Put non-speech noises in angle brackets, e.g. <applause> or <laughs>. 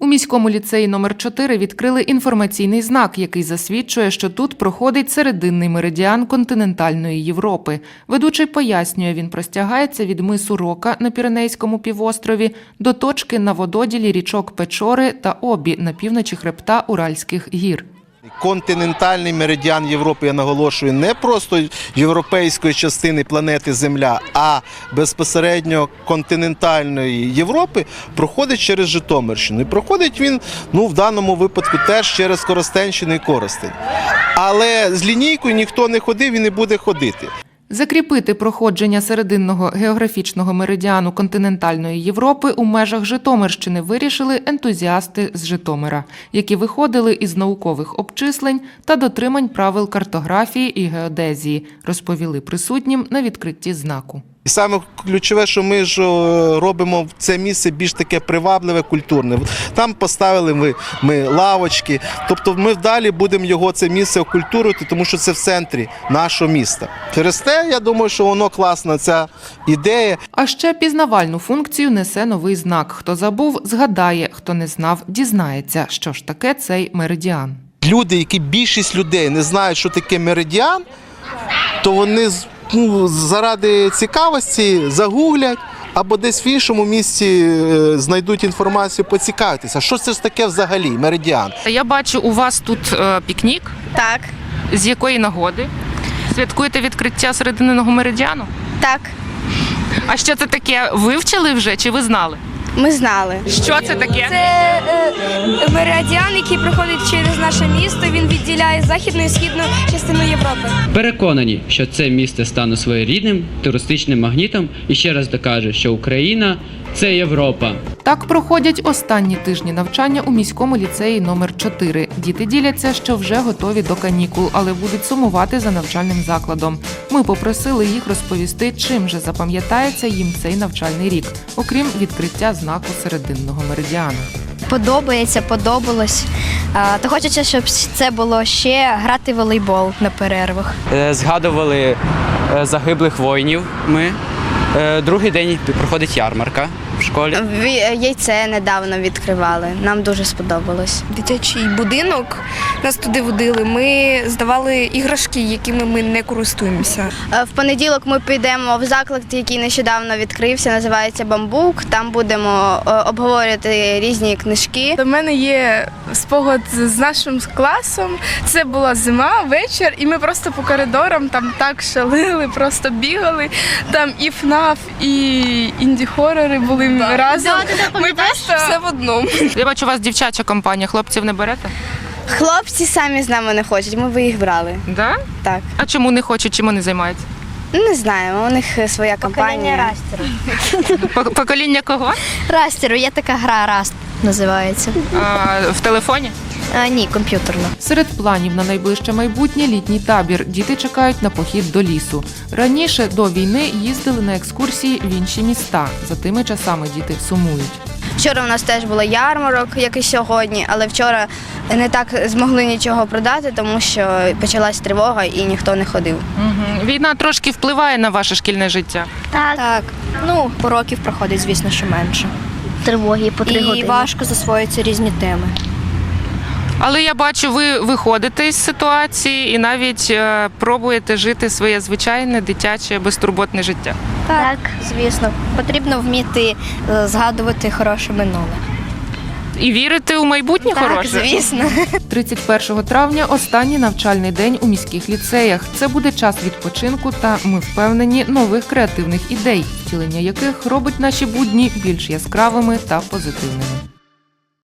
У міському ліцеї номер 4 відкрили інформаційний знак, який засвідчує, що тут проходить серединний меридіан континентальної Європи. Ведучий пояснює, він простягається від мису Рока на Піренейському півострові до точки на вододілі річок Печори та Обі на півночі хребта Уральських гір. Континентальний меридіан Європи, я наголошую, не просто європейської частини планети Земля, а безпосередньо континентальної Європи проходить через Житомирщину. І проходить він ну, в даному випадку теж через Коростенщину і Коростень. Але з лінійкою ніхто не ходив і не буде ходити. Закріпити проходження серединного географічного меридіану континентальної Європи у межах Житомирщини вирішили ентузіасти з Житомира, які виходили із наукових обчислень та дотримань правил картографії і геодезії, розповіли присутнім на відкритті знаку. І саме ключове, що ми ж робимо це місце більш таке привабливе, культурне. Там поставили ми, ми лавочки. Тобто ми далі будемо його це місце окультурувати, тому що це в центрі нашого міста. Через те, я думаю, що воно класна ця ідея. А ще пізнавальну функцію несе новий знак. Хто забув, згадає, хто не знав, дізнається, що ж таке цей меридіан. Люди, які більшість людей не знають, що таке меридіан, то вони ну, заради цікавості загуглять. Або десь в іншому місці е, знайдуть інформацію, поцікавитися, що це ж таке взагалі меридіан. Я бачу, у вас тут е, пікнік. Так, З якої нагоди? Святкуєте відкриття серединного меридіану? так, А що це таке? Вивчили вже чи ви знали? Ми знали. Що це таке? Це е, меридіан, який проходить через наше місто. Він відділяє західну і східну частину Європи. Переконані, що це місце стане своєрідним туристичним магнітом і ще раз докаже, що Україна це Європа. Так проходять останні тижні навчання у міському ліцеї номер 4 Діти діляться, що вже готові до канікул, але будуть сумувати за навчальним закладом. Ми попросили їх розповісти, чим же запам'ятається їм цей навчальний рік, окрім відкриття знаку серединного меридіану. Подобається, подобалось. А, Та хочеться, щоб це було ще грати в волейбол на перервах. Е, згадували е, загиблих воїнів. Ми другий день проходить ярмарка в школі. Ві- Яйце недавно відкривали. Нам дуже сподобалось. Дитячий будинок нас туди водили. Ми здавали іграшки, якими ми не користуємося. Е, В понеділок ми підемо в заклад, який нещодавно відкрився, називається Бамбук. Там будемо е, обговорювати різні книжки. До мене є спогад з нашим класом. Це була зима, вечір, і ми просто по коридорам там так шалили, <laughs> просто бігали. Там і ФНАФ, і інді-хорори були разом. Ми просто все в одному. Я бачу, у вас дівчача компанія, хлопців не берете? Хлопці самі з нами не хочуть, ми би їх брали. Да? Так. А чому не хочуть, чим вони займаються? Ну, Не знаємо, у них е, своя компанія. <laughs> Пок- Покоління кого? Растеру, є така гра Раст називається. А, в телефоні? А, ні, комп'ютерна. Серед планів на найближче майбутнє літній табір. Діти чекають на похід до лісу. Раніше до війни їздили на екскурсії в інші міста. За тими часами діти сумують. Вчора у нас теж було ярмарок, як і сьогодні, але вчора не так змогли нічого продати, тому що почалась тривога і ніхто не ходив. Угу. Війна трошки впливає на ваше шкільне життя. Так. так. Ну, уроків проходить, звісно, що менше. Тривоги по три І години. важко засвоюються різні теми. Але я бачу, ви виходите із ситуації і навіть е, пробуєте жити своє звичайне дитяче безтурботне життя. Так. Звісно, потрібно вміти е, згадувати хороше минуле. І вірите у майбутнє хороше? звісно. 31 травня останній навчальний день у міських ліцеях. Це буде час відпочинку та ми впевнені нових креативних ідей, втілення яких робить наші будні більш яскравими та позитивними.